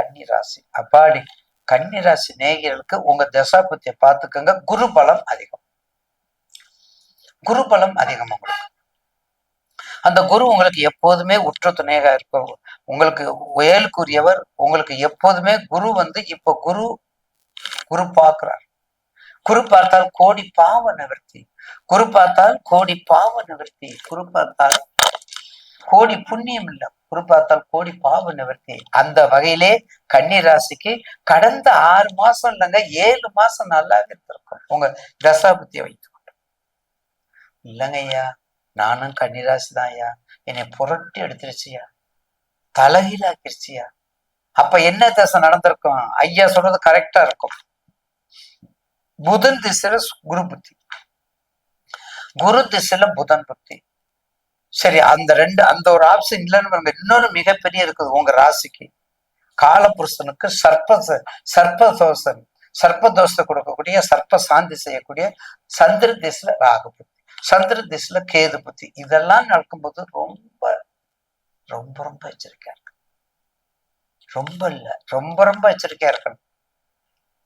கன்னி ராசி அப்பாடி கன்னி ராசி நேயர்களுக்கு உங்க தசாபத்தியை பார்த்துக்கோங்க. குரு பலம் அதிகம். குரு பலம் அதிகம் உங்களுக்கு அந்த குரு உங்களுக்கு எப்போதுமே உற்ற துணையாக இருப்பவர். உங்களுக்கு ஏழுக்குரியவர் உங்களுக்கு எப்போதுமே குரு வந்து இப்ப குரு குரு பார்க்கிறார். குரு பார்த்தால் கோடி பாவ நிவர்த்தி. குரு பார்த்தால் கோடி பாவ நிவர்த்தி. குரு பார்த்தால் கோடி புண்ணியம் இல்ல. குரு பார்த்தால் கோடி பாவ நிவர்த்தி. அந்த வகையிலே கன்னி ராசிக்கு கடந்த ஆறு மாசம் இல்லைங்க ஏழு மாசம் நல்லா இருந்திருக்கும். உங்க தசாபுத்தியை வைத்துக்கொண்டு. இல்லைங்க ஐயா நானும் கன்னிராசி தான் ஐயா. என்னை புரட்டி எடுத்துருச்சியா தலைகீழாக்கிருச்சியா அப்ப என்ன தசை நடந்திருக்கும்? ஐயா சொல்றது கரெக்டா இருக்கும். புதன் திசையில குரு புத்தி. குரு திசையில புதன் புத்தி. சரி அந்த ரெண்டு அந்த ஒரு ஆப்ஷன் இல்லைன்னு பாருங்க. இன்னொரு மிகப்பெரிய இருக்குது உங்க ராசிக்கு. காலபுருஷனுக்கு சர்ப்ப சர்ப்பதோஷம் சர்ப்பதோஷத்தை கொடுக்கக்கூடிய சர்ப்ப சாந்தி செய்யக்கூடிய சந்திர திசையில ராகு புத்தி சந்திர திசையில கேது புத்தி. இதெல்லாம் நடக்கும்போது ரொம்ப ரொம்ப ரொம்ப எச்சரிக்கையா இருக்கு ரொம்ப இல்ல ரொம்ப ரொம்ப எச்சரிக்கையா இருக்கணும்.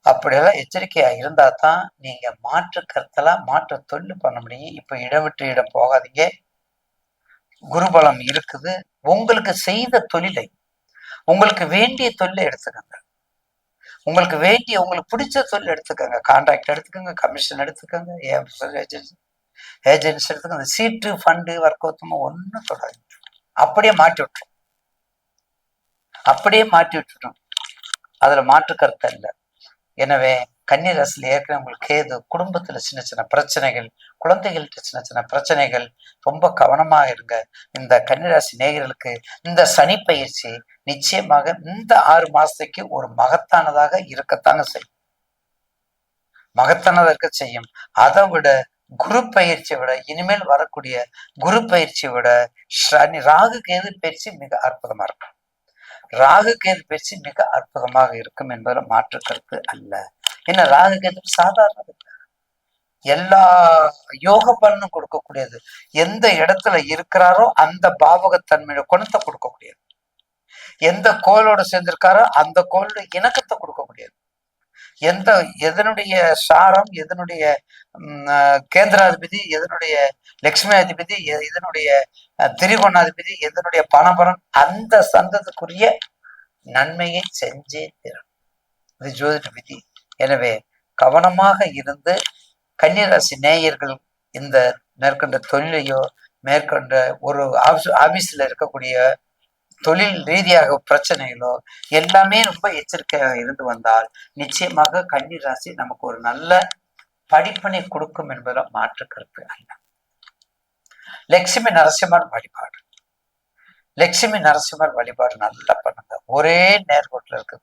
அப்படியெல்லாம் எச்சரிக்கையா இருந்தா தான் நீங்க மாற்று கருத்தெல்லாம் மாற்று தொழில் பண்ண முடியும். இப்ப இடம் விட்டு இடம் போகாதீங்க. குருபலம் இருக்குது. உங்களுக்கு செய்த தொழிலை உங்களுக்கு வேண்டிய தொழிலை எடுத்துக்கோங்க. உங்களுக்கு வேண்டிய உங்களுக்கு பிடிச்ச தொழில் எடுத்துக்கோங்க. கான்ட்ராக்ட் எடுத்துக்கோங்க கமிஷன் எடுத்துக்கோங்க ஏஜென்சி ஏஜென்சி எடுத்துக்கோங்க. சீட்டு ஃபண்டு வர்க்கோத்தமா ஒன்றும் தொடாது அப்படியே மாற்றி விட்டுரும். அப்படியே மாற்றி விட்டுரும் அதுல மாற்று கருத்து இல்லை. எனவே கன்னிராசியில் ஏற்கனவே உங்களுக்கு கேது குடும்பத்துல சின்ன சின்ன பிரச்சனைகள் குழந்தைகள்கிட்ட சின்ன சின்ன பிரச்சனைகள் ரொம்ப கவனமாக இருங்க. இந்த கன்னிராசி நேயர்களுக்கு இந்த சனி பயிற்சி நிச்சயமாக இந்த ஆறு மாசத்துக்கு ஒரு மகத்தானதாக இருக்கத்தாங்க செய்யும். மகத்தானதாக இருக்க செய்யும். அதை விட குரு பயிற்சியை விட இனிமேல் வரக்கூடிய குரு பயிற்சியை விட சனி ராகு கேது பயிற்சி மிக அற்புதமா இருக்கும். ராகு கேது பயிற்சி மிக அற்புதமாக இருக்கும் என்பதில் மாற்று கருத்து அல்ல. என்ன ராகு கேது சாதாரணது. எல்லா யோக பலனும் கொடுக்கக்கூடியது. எந்த இடத்துல இருக்கிறாரோ அந்த பாவகத்தன்மையோட குணத்தை கொடுக்கக்கூடியது. எந்த கோலோட சேர்ந்திருக்காரோ அந்த கோலோட இணக்கத்தை கொடுக்கக்கூடியது. எந்த எதனுடைய சாரம் எதனுடைய கேந்திராதிபதி எதனுடைய லக்ஷ்மி அதிபதி இதனுடைய திரிகோணாதிபதி எதனுடைய பணபரம் அந்த சந்தத்துக்குரிய நன்மையை செஞ்சே தரும் இது ஜோதிட விதி. எனவே கவனமாக இருந்து கன்னிராசி நேயர்கள் இந்த மேற்கொண்ட தொழிலையோ மேற்கொண்ட ஒரு ஆபீஸ் ஆபீஸ்ல இருக்கக்கூடிய தொழில் ரீதியாக பிரச்சனைகளோ எல்லாமே ரொம்ப எச்சரிக்கையாக இருந்து வந்தால் நிச்சயமாக கன்னி ராசி நமக்கு ஒரு நல்ல படிப்பினை கொடுக்கும் என்பதில் மாற்று கருத்து அல்ல. லட்சுமி நரசிம்மன் வழிபாடு. லட்சுமி நரசிம்மர் வழிபாடு நல்லா பண்ணுங்க. ஒரே நேர்கோட்டில் இருக்கு.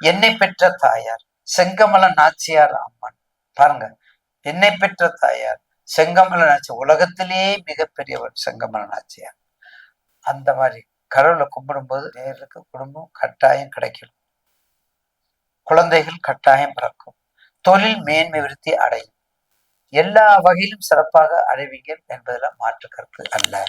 என்னை பெற்ற தாயார் செங்கமல நாச்சியார் அம்மன். பாருங்க என்னை பெற்ற தாயார் செங்கமல நாச்சியார் உலகத்திலேயே மிகப்பெரியவர் செங்கமல நாச்சியார். அந்த மாதிரி கடவுளை கும்பிடும்போது நேருக்கு குடும்பம் கட்டாயம் கிடைக்கும். குழந்தைகள் கட்டாயம் பிறக்கும். தொழில் மேன்மை விருத்தி அடையும். எல்லா வகையிலும் சிறப்பாக அடைவீங்க என்பதில் மாற்று கருத்து அல்ல.